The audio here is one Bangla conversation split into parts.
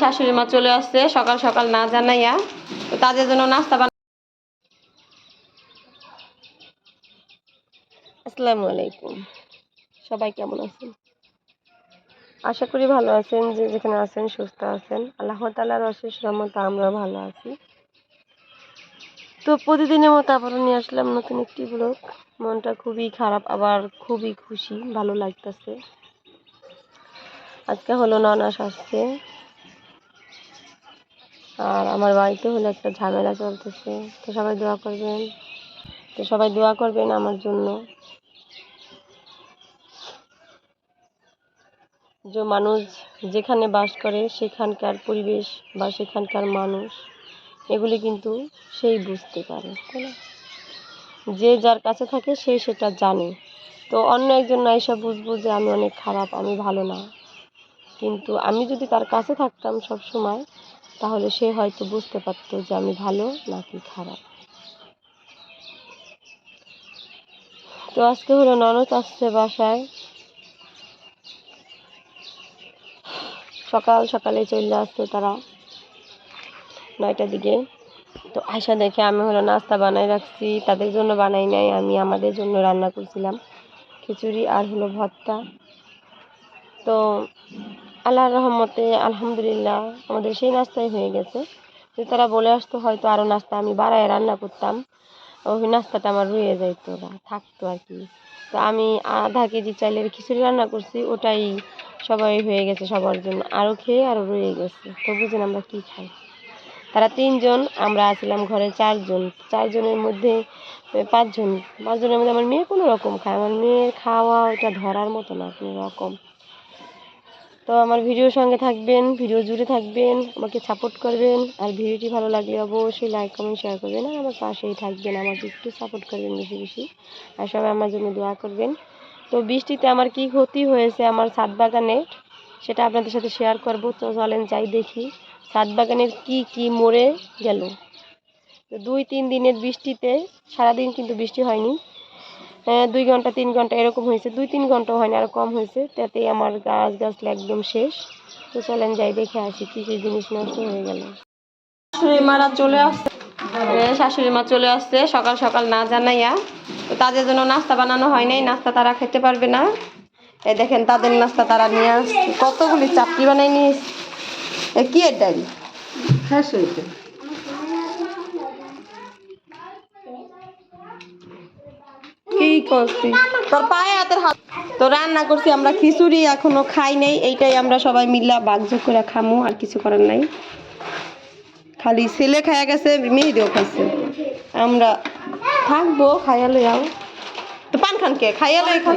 শাশুড়ি মা চলে আসছে, সকাল সকাল না জানাইয়া। তাদের জন্য নাস্তা বানা আসসালামু আলাইকুম। সবাই কেমন আছেন? আশা করি ভালো আছেন, যে যেখানে আছেন, সুস্থ আছেন। আল্লাহ তালার অশেষ রহমত আমরা ভালো আছি। তো প্রতিদিনের মতো আবারও নিয়ে আসলাম নতুন একটি ব্লগ মনটা খুবই খারাপ, আবার খুবই খুশি, ভালো লাগতেছে। আজকে হলো ননাস আসছে। আর আমার বাড়িতে হলো একটা ঝামেলা চলতেছে। তো সবাই দোয়া করবেন। তো সবাই দোয়া করবেন আমার জন্য। যে মানুষ যেখানে বাস করে, সেখানকার পরিবেশ বা সেখানকার মানুষ, এগুলি কিন্তু সেই বুঝতে পারে, তাই না? যে যার কাছে থাকে, সে সেটা জানে। তো অন্য একজন না এসে বুঝব যে আমি অনেক খারাপ, আমি ভালো না। কিন্তু আমি যদি তার কাছে থাকতাম সব সময় তাহলে সে হয়তো বুঝতে পারতো যে আমি ভালো নাকি খারাপ। তো আজকে হলো ননদ আসছে বাসায়। সকাল সকালে চলে আসতো তারা নয়টার দিকে। তো আয়সা দেখে আমি হলো নাস্তা বানাই রাখছি, তাদের জন্য বানাই নাই, আমি আমাদের জন্য রান্না করছিলাম। খিচুড়ি আর হলো ভর্তা। তো আল্লাহর রহমতে আলহামদুলিল্লাহ আমাদের সেই নাস্তাই হয়ে গেছে। যদি তারা বলে আসতো, হয়তো আরও নাস্তা আমি বাড়ায় রান্না করতাম। ওই নাস্তাটা আমার রয়ে যাইতো বা থাকতো আর কি। তো আমি আধা কেজি চাইলের খিচুড়ি রান্না করছি, ওটাই সবাই হয়ে গেছে সবার জন্য। আরও খেয়ে আরও রয়ে গেছে। তো বুঝেন আমরা কী খাই। তারা তিনজন, আমরা আসলাম ঘরে চারজন। চারজনের মধ্যে পাঁচজন। পাঁচজনের মধ্যে আমার মেয়ে কোনো রকম খায়। আমার মেয়ের খাওয়া ওটা ধরার মতো না কোনো রকম। তো আমার ভিডিওর সঙ্গে থাকবেন, ভিডিও জুড়ে থাকবেন, আমাকে সাপোর্ট করবেন। আর ভিডিওটি ভালো লাগলে অবশ্যই লাইক কমেন্ট শেয়ার করবেন। আর আমার পাশেই থাকবেন, আমাকে একটু সাপোর্ট করবেন বেশি বেশি। আর সবাই আমার জন্য দোয়া করবেন। তো বৃষ্টিতে আমার কি ক্ষতি হয়েছে আমার ছাদ বাগানের সেটা আপনাদের সাথে শেয়ার করব। তো চলেন যাই দেখি ছাদ বাগানের কি কি মরে গেল। তো দুই, তিন দিনের বৃষ্টিতে, সারাদিন কিন্তু বৃষ্টি হয়নি। দুই ঘণ্টা তিন ঘণ্টা এরকম হয়েছে। দুই তিন ঘণ্টা হয়নি আরও কম হয়েছে। তাতেই আমার গাছ গাছলা একদম শেষ। তো চলেন যাই দেখে আসি কী কী জিনিস নষ্ট হয়ে গেল। শাশুড়ি মারা চলে আসছে। শাশুড়ি মা চলে আসছে সকাল সকাল না জানাইয়া। তো তাদের জন্য নাস্তা বানানো হয় নাই নাস্তা তারা খেতে পারবে না। এই দেখেন তাদের নাস্তা তারা নিয়ে আসছে। কতগুলি চাপটি বানাই নিয়ে কি এর ডালি কি করছি। তোর পায়ে হাতের হাত তো রান্না করছি, আমরা খিচুড়ি এখনও খাই নাই। এইটাই আমরা সবাই মিল্লা করে খামু, আর কিছু করার নাই। খালি ছেলে গেছে মেয়েদেরও আমরা থাকব যাও তো পান খান কে? খাইয়া লই খান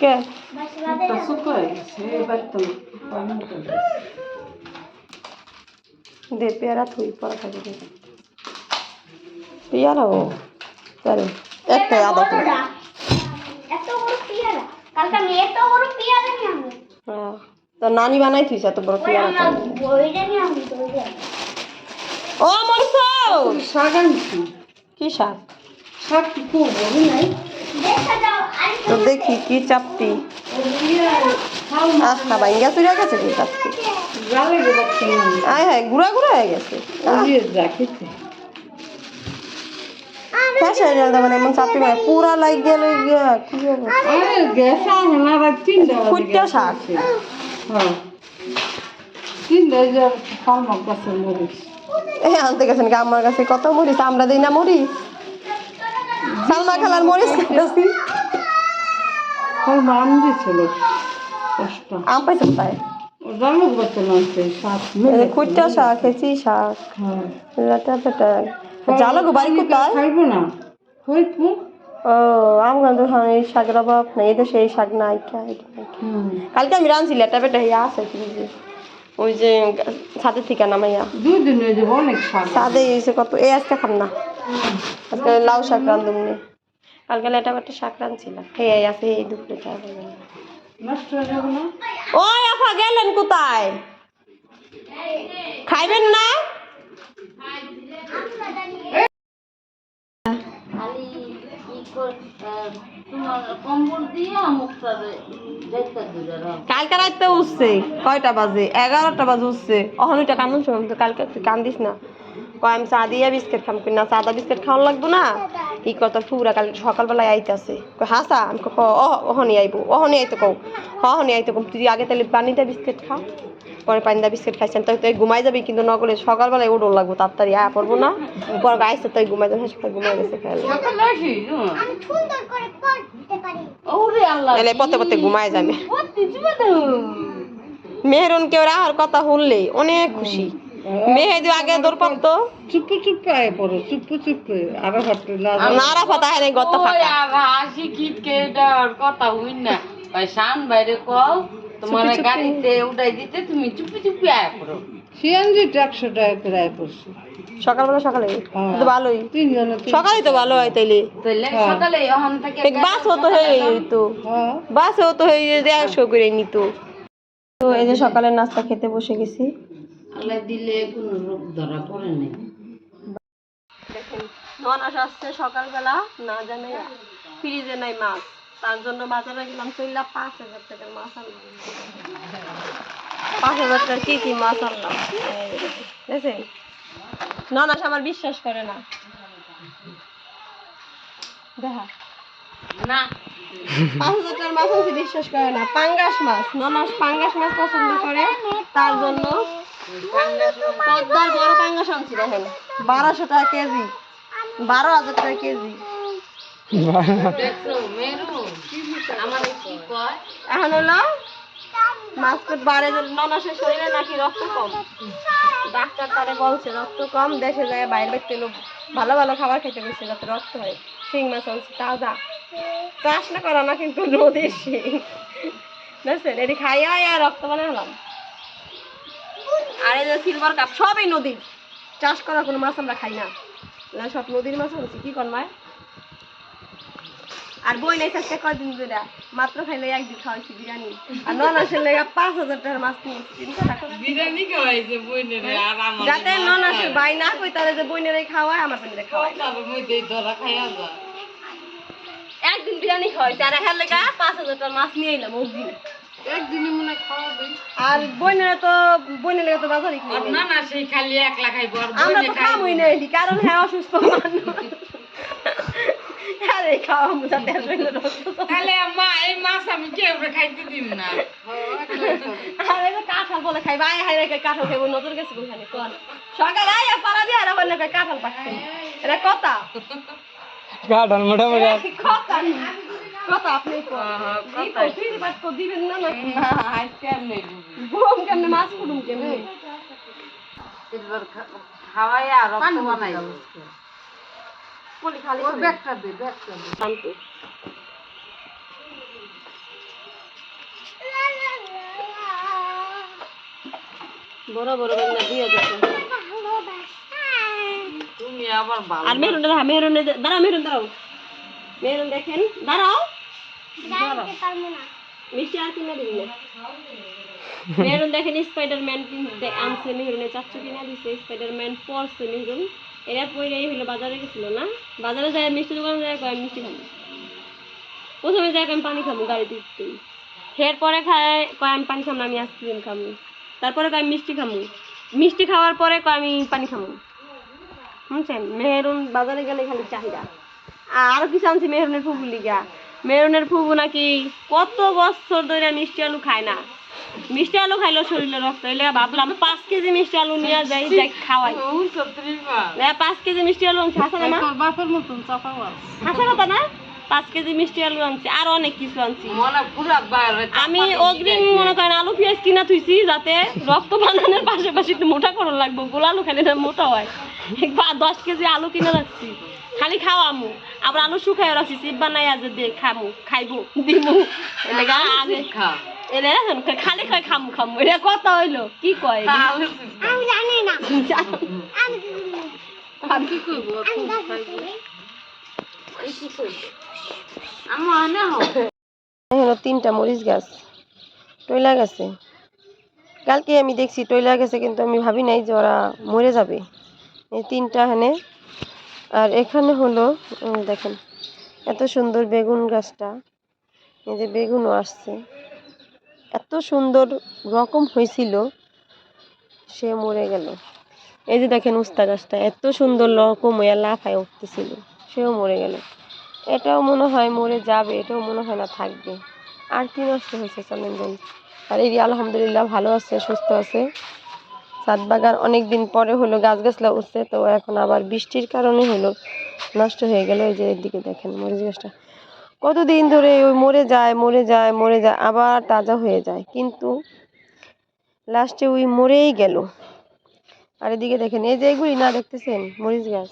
কে? দে পেয়ারা থুই পড়া থাকে দে। পেয়ারা ও তারে একটাই আদা করে এত বড় পেয়ারা। কালকে আমি এত বড় পেয়ারা নিয়ে আমি হ্যাঁ। তো নানি বানাই থুইছ এত বড় পেয়ারা? আমরা বইটা নিয়ে আমি ও মরসৌ শাক আনছি কি শাক? শাক কি করব নাই? তো দেখি কি চাপটি আচ্ছা বাইঙ্গা চুরিয়া গেছে কি চাপটি আয় হ্যাঁ গুড়া গুড়া হয়ে গেছে। শেষ হয়ে গেল মানে এমন চাপটি মানে পুরা লাগ গেল গিয়া কি হবে গ্যাস না রাত তিনটা গ্যাস শাক। হ্যাঁ তিনটা যে ফার্মার কাছে মরিস এ আনতে গেছেন আমার কাছে কত মরিচ আমরা দিই না মরিচ সালমা খালার খাইতেছি ফার্মা আম দিয়েছিল দশটা আম পাইছেন তাই বাচ্চা নামছে শাক কুইটটা শাক হেঁচি শাক হ্যাঁ লাটা পেটা জালো বাড়ি কোথায়? খাইবো না। হইতো ও আম গন্ধ এই শাকের অভাব নেই এদেশে এই শাক নাই খাই কালকে আমি লেটা পেটা ইয়া আছে ফ্রিজে ওই যে ছাদের থেকে নামাইয়া অনেক শাক। ছাদে এসে কত এই আজকে খাম না। আজকে লাউ শাক নি। কালকে লেটা পেটা শাক রাঁধছিলাম। আছে এই দুপুরে চা খাবেন। নষ্ট হয়ে যাবে না? ওই আফা গেলেন কোথায়? খাইবেন না? কালকে রাত্রে উঠছে, কয়টা বাজে? এগারোটা বাজে উঠছে। অহন, ওইটা কান্দন তো কালকে কান্দিস না। কয় আমি চা দিয়া বিস্কিট খাম না সাদা বিস্কিট খাওয়ান লাগবো না? ই কত ফুরা কাল সকালবেলায় আইতাছে। কয় হাসা আমি কো অহনি আইবো অহনি আইতো কও। অহনি আইতো কম তুই আগে তাহলে পানি দা বিস্কিট খা। পরে পানি দা বিস্কিট খাইছেন তো তুই ঘুমাই যাবি কিন্তু নগরে সকালবেলায় উঠোন লাগবো তাড়াতাড়ি আয়া পড়ব না। পরে গাইছে তুই ঘুমাই যাবি সকাল ঘুমাই গেছে এলে পথে পথে ঘুমায় যাবে। মেহরুন কেউ রাহার কথা শুনলে অনেক খুশি। মেহেদি আগে চুপ চুপ আয় পড়ো চুপ চুপ আরও হাঁটতে না নারা ফাতা হ্যাঁ গত ফাঁকা। হাসি কিটকে দেওয়ার কথা হই না। ওই শান বাইরে কও তোমার। গাড়িতে উঠাই দিতে তুমি চুপি চুপি আয় করো সিএনজি একশো টাকা করে আয় পড়ছে। সকালবেলা সকালে? হ্যাঁ। তো ভালোই। সকালে তো ভালো হয় তাইলে। তাইলে হ্যাঁ। সকালে ওখান থেকে বাস হতো হয়ে তো। হ্যাঁ। বাস হতো হয়ে দেড়শো করে নিত তো এই যে সকালের নাস্তা খেতে বসে গেছি। আল্লাহ দিলে কোনো রোগ ধরা পড়ে নেই। দেখেন ননাস আসছে সকালবেলা না জানে ফ্রিজে নাই মাছ। তার জন্য বাজারে গেলাম চললা পাঁচ হাজার টাকার মাছ আনলাম। পাঁচ হাজার টাকার কি কি মাছ আনলাম? দেখেন। ননাস আমার বিশ্বাস করে না। দেখা। না। পাঁচ হাজার টাকার মাছ আনছি বিশ্বাস করে না। পাঙ্গাস মাছ ননাস পাঙ্গাস মাছ পছন্দ করে তার জন্য পদ্মার বড় বারোশো টাকা কেজি। বারো হাজার টাকা কেজি। এখন হলো শরীরে নাকি রক্ত কম। ডাক্তার তারে বলছে, রক্ত কম, দেশে যায় বাইরে তেল ভালো ভালো খাবার খেতে গেছে যাতে রক্ত হয়। শিং মাছ আনছে, তাজা। চাষ না করা না কিন্তু নদীর শিং। বুঝছেন এটি খাইয়া আর রক্ত বানালাম আর এই যে সিলভার কাপ সবই নদীর। চাষ করা কোনো মাছ আমরা খাই না। সব নদীর মাছ আনছি কি কর মায় আর বই নাই থাকতে কয়দিন ধরে মাত্র খাইলে একদিন খাওয়াইছি বিরিয়ানি। আর ননাসের লেগে পাঁচ হাজার টাকার মাছ বিরিয়ানি খাওয়াইছে বইনের আর আমার যাতে ননাসের বাই না কই তাহলে যে বইনেরাই খাওয়ায় আমার বোনেরা খাওয়ায়। তার মধ্যে ধরা খাইয়া যা একদিন বিরিয়ানি খাওয়াইছে আর এখান লেগে পাঁচ হাজার টাকার মাছ নিয়ে এলাম একদিন একদিনই মনে আর বইনেরা তো বইনের লেগে তো বাজারই না না সেই খালি একলা খাইবো আর আমরা বইনে তো খামই না। এটি কারণ হ্যাঁ অসুস্থ মানুষ। আরে তাহলে মা এই মাছ আমি খাইতে দিব না? আর কাঁঠাল বলে খাই ভাই হাই রেখে কাঁঠাল খাইবো নজর গেছে কোনখানে? কোন সকালে আয় পাড়া দিয়ে আর বললে কয় কাঁঠাল পাচ্ছি এটা কথা। কাঁঠাল মোটামুটি কথা কথা আপনি হ্যাঁ, কথা ফির বাট তো দিবেন না না না আজকে আর কেমনে মাছ কুড়ুম কেমনে? খাওয়াই আর রক্ত বানাই। পলি খালি ব্যাগটা দে ব্যাগটা দে। শান্তি। বড় বড় বেঙ্গা দিয়ে দেখো তুমি আবার আর মেরুন দেখা মেরুন দাঁড়াও মেরুন দাঁড়াও। মেরুন দেখেন দাঁড়াও। মিষ্টি হইল, বাজারে গেছিল না? বাজারে মিষ্টি কয়, মিষ্টি প্রথমে যায় আমি খাব এরপরে খায়, কয়, আমি পানি খাব আমি আইসক্রিম খাব। তারপরে কয়, মিষ্টি খাব। মিষ্টি খাওয়ার পরে কয়, আমি পানি খাব। বুঝছেন মেহরুন বাজারে গেলে খালি চাহিদা। আর কিছু আনছি মেহরুনের ফুবু লিগা। মেহরুনের ফুবু নাকি কত বছর ধরে মিষ্টি আলু খায় না। মিষ্টি আলু খাইলো শরীরে রক্ত এলে ভাবলাম পাঁচ কেজি মিষ্টি আলু নিয়ে যাই যাই খাওয়াই। পাঁচ কেজি মিষ্টি আলু আনছি হাসা না বাপের মতন হাসা কথা না? পাঁচ কেজি মিষ্টি আলু আনছি আর অনেক কিছু আনছি। আমি অগ্রিম মনে করেন আলু পেঁয়াজ কিনা থুইছি যাতে রক্ত বানানোর পাশাপাশি মোটা করে লাগবো গোলা আলু খাইলে না মোটা হয়। দশ কেজি আলু কিনে রাখছি। খালি খাওয়ামু আবার আলু শুকাই রাখছি চিপ বানাই আজ দে খামু খাইবো দিমু। এলাকা আগে এলে খালি খাই খামু খামু। এটা কথা হইল কি কয় আমি জানি না। আমি কি করব? তিনটা মরিচ গাছ। টইলা গেছে। কালকে আমি দেখছি টইলা গেছে কিন্তু আমি ভাবি নাই যে ওরা মরে যাবে। এই তিনটা এখানে আর এখানে হলো দেখেন, এত সুন্দর বেগুন গাছটা। এই যে বেগুনও আসছে। এত সুন্দর রকম হয়েছিল, সে মরে গেল। এই যে দেখেন উস্তা গাছটা, এত সুন্দর রকম হইয়া লাফায় উঠতেছিল, সেও মরে গেল। এটাও মনে হয় মরে যাবে, এটাও মনে হয় না থাকবে। আর কি নষ্ট হয়েছে চলেন আর এই আলহামদুলিল্লাহ ভালো আছে, সুস্থ আছে। সাত বাগান অনেক দিন পরে হলো গাছ গাছলা উঠছে, তো এখন আবার বৃষ্টির কারণে হলো, নষ্ট হয়ে গেল। এই যে এদিকে দেখেন মরিচ গাছটা। কতদিন ধরে ওই মরে যায় মরে যায় মরে যায়, আবার তাজা হয়ে যায়। কিন্তু লাস্টে ওই মরেই গেল। আর এদিকে দেখেন, এই যে এগুলি না দেখতেছেন? মরিচ গাছ।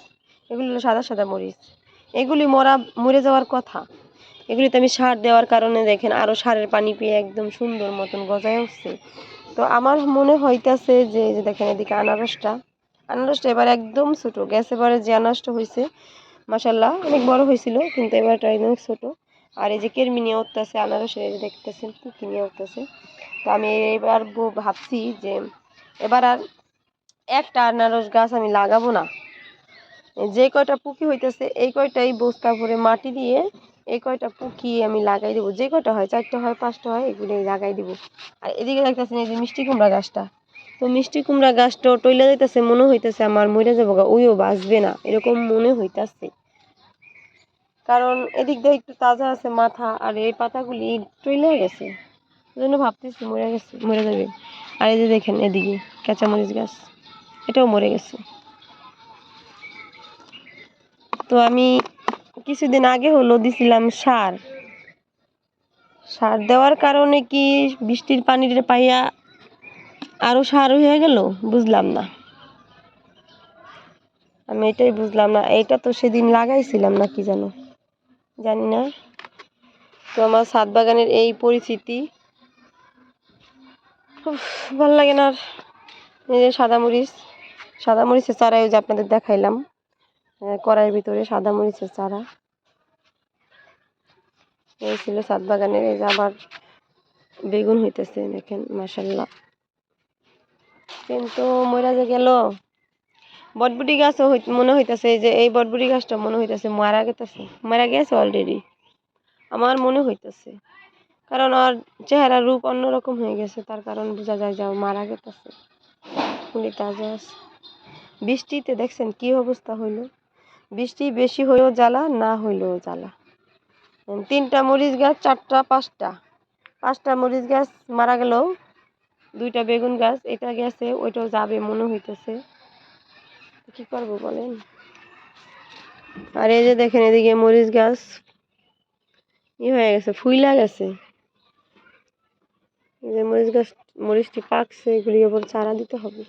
এগুলি হলো সাদা সাদা মরিচ। এগুলি মরা, মরে যাওয়ার কথা। এগুলিতে আমি সার দেওয়ার কারণে দেখেন আরও সারের পানি পেয়ে একদম সুন্দর মতন গজায় উঠছে। তো আমার মনে হইতাছে যে যে দেখেন এদিকে আনারসটা। আনারসটা এবার একদম ছোটো। গ্যাস এবারে যে আনারসটা হয়েছে মাসাল্লাহ অনেক বড় হয়েছিল কিন্তু এবারটা অনেক ছোটো। আর এই যে কেরমি নিয়ে উঠতেছে আনারসের, এই যে দেখতেছেন কি কি নিয়ে উঠতেছে। তো আমি এবার ভাবছি যে, এবার আর একটা আনারস গাছ আমি লাগাবো না। যে কয়টা পুকি হইতেছে, এই কয়টাই বস্তা ভরে মাটি দিয়ে এই কয়টা পুকি আমি লাগাই দেবো, যে কয়টা হয়, চারটা হয়, পাঁচটা হয়, এগুলোই লাগাই দিব। আর এদিকে দেখতেছেন এই যে মিষ্টি কুমড়া গাছটা। তো মিষ্টি কুমড়া গাছটা টইলে যাইতেছে, মনে হইতেছে আমার মরে যাব গা ওইও বাঁচবে না, এরকম মনে হইতাছে। কারণ এদিক দিয়ে একটু তাজা আছে মাথা, আর এই পাতাগুলি টইলে গেছে। জন্য ভাবতেছি মরে গেছে মরে যাবে। আর এই যে দেখেন এদিকে কাঁচামরিচ গাছ, এটাও মরে গেছে। তো আমি কিছুদিন আগে হলো দিছিলাম সার। সার দেওয়ার কারণে কি বৃষ্টির পানিটা পাইয়া আরও সার হয়ে গেল? বুঝলাম না। আমি এটাই বুঝলাম না এটা তো সেদিন লাগাইছিলাম না কি জানো? জানি না। তো আমার সাত বাগানের এই পরিস্থিতি ভালো লাগে না আর। সাদা মরিচ, সাদা মরিচের চারা ওই যে আপনাদের দেখাইলাম। কড়াইয়ের ভিতরে সাদা মরিচের চারা। এই ছিল সাত বাগানের, এই যে আবার বেগুন হইতেছে, দেখেন মাসাল্লাহ কিন্তু মরা যে গেল, বটবুটি গাছও মনে হইতেছে যে এই বটবুটি গাছটা মনে হইতেছে মারা গেতেছে, মারা গেছে অলরেডি আমার মনে হইতেছে। কারণ ওর চেহারা রূপ অন্যরকম হয়ে গেছে, তার কারণ বোঝা যায় যে মারা গেতেছে। বৃষ্টিতে দেখছেন কি অবস্থা হইল? বৃষ্টি বেশি হয়েও জ্বালা, না হইলেও জ্বালা। তিনটা মরিচ গাছ, চারটা, পাঁচটা। পাঁচটা মরিচ গাছ মারা গেল, দুইটা বেগুন গাছ, এটা গেছে, ওইটাও যাবে, মনে হইতেছে। কি করব বলেন? আর এই যে দেখেন এদিকে মরিচ গাছ, ই হয়ে গেছে, ফুইলা গেছে। এই যে মরিচ গাছ, মরিচটি পাকছে এগুলি আবার চারা দিতে হবে।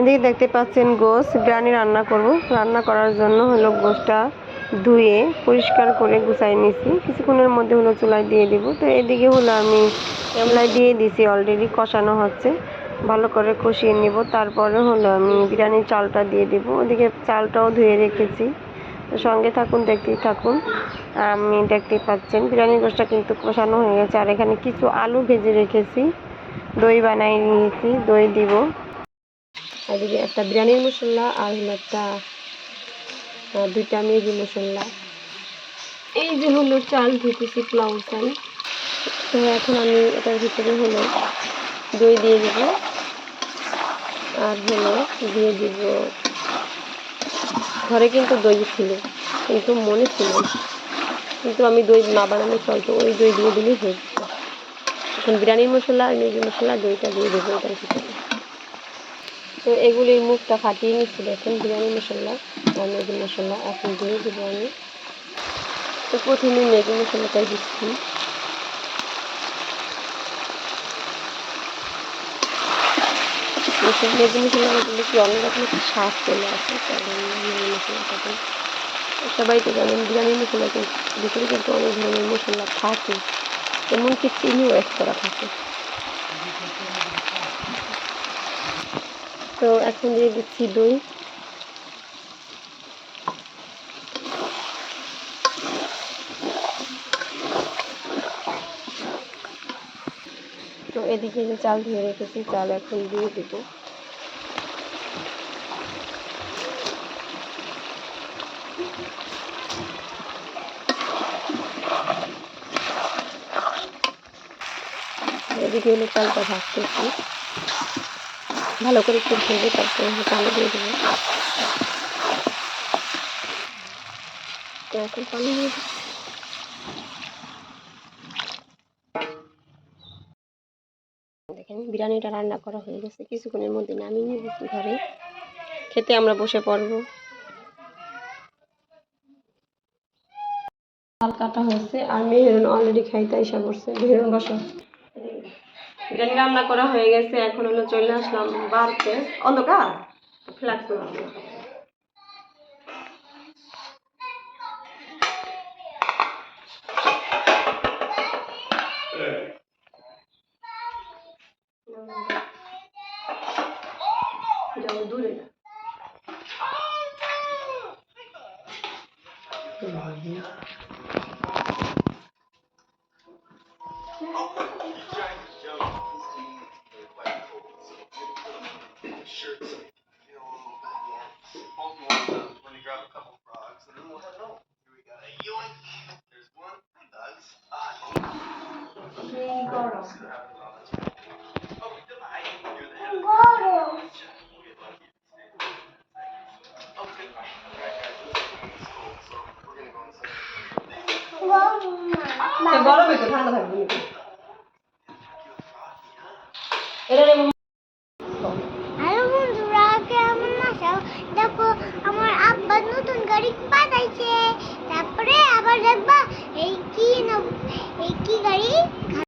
এদিকে দেখতে পাচ্ছেন গোস বিরিয়ানি রান্না করব। রান্না করার জন্য হলো গোসটা ধুয়ে পরিষ্কার করে গুছাই নিছি। কিছুক্ষণের মধ্যে হলো চুলায় দিয়ে দিব। তো এদিকে হলো আমি চুলায় দিয়ে দিছি অলরেডি কষানো হচ্ছে। ভালো করে কষিয়ে নিব। তারপরে হলো আমি বিরিয়ানির চালটা দিয়ে দিব। ওদিকে চালটাও ধুয়ে রেখেছি। তো সঙ্গে থাকুন, দেখতেই থাকুন। আমি দেখতেই পাচ্ছেন বিরিয়ানির গোসটা কিন্তু কষানো হয়ে গেছে। আর এখানে কিছু আলু ভেজে রেখেছি। দই বানাই নিয়েছি দই দিব। এদিকে একটা বিরিয়ানির মশলা আর হলো একটা দুইটা ম্যাগি মশলা। এই যে হলো চাল ধুতেছি পোলাও চাল। তো এখন আমি এটার ভিতরে হলো দই দিয়ে দিব। আর হলো দিয়ে দিব, ঘরে কিন্তু দই ছিল, কিন্তু মনে ছিল। কিন্তু আমি দই না বানালে চলতো ওই দই দিয়ে দিলেই হয়ে এখন বিরিয়ানির মশলা আর ম্যাগি মশলা, দইটা দিয়ে দেবো এটার ভিতরে। তো এগুলির মুখটা ফাটিয়ে নিচ্ছি দেখেন বিরিয়ানি মশলা আর ম্যাগি মশলা এখন দিয়ে দেবো আমি তো প্রথমে ম্যাগি মশলাটাই দিচ্ছি। ম্যাগি মশলা দিলে কি অন্যরকম একটা স্বাদ চলে আসে মশলাটাতে সবাই তো জানেন, বিরিয়ানি মশলা কিন্তু ভিতরে কিন্তু অনেক ধরনের মশলা থাকে, এমনকি চিনিও এক করা থাকে। তো এখন দিয়ে দিচ্ছি দই। তো এদিকে যে চাল ধুয়ে রেখেছি, চাল এখন দিয়ে দিব। এদিকে হলো চালটা ভাজতেছি। ভালো করে একটু ভেজে তারপরে চালে দিয়ে দেবো। তো এখন পানি দিয়ে। দেখেন, বিরিয়ানিটা রান্না করা হয়ে গেছে, কিছুক্ষণের মধ্যে নামিয়ে নিব ঘরে। খেতে আমরা বসে পড়ব। কাটা হয়েছে আর মেহেরুন অলরেডি খাইতে এসে পড়ছে। মেহেরুন, বসো। বিরিয়ানি রান্না করা হয়ে গেছে এখন হলো চলে আসলাম বাড়তে। অন্ধকার? ফ্লাক্স গরম। না গরমে তো ঠান্ডা থাকবে।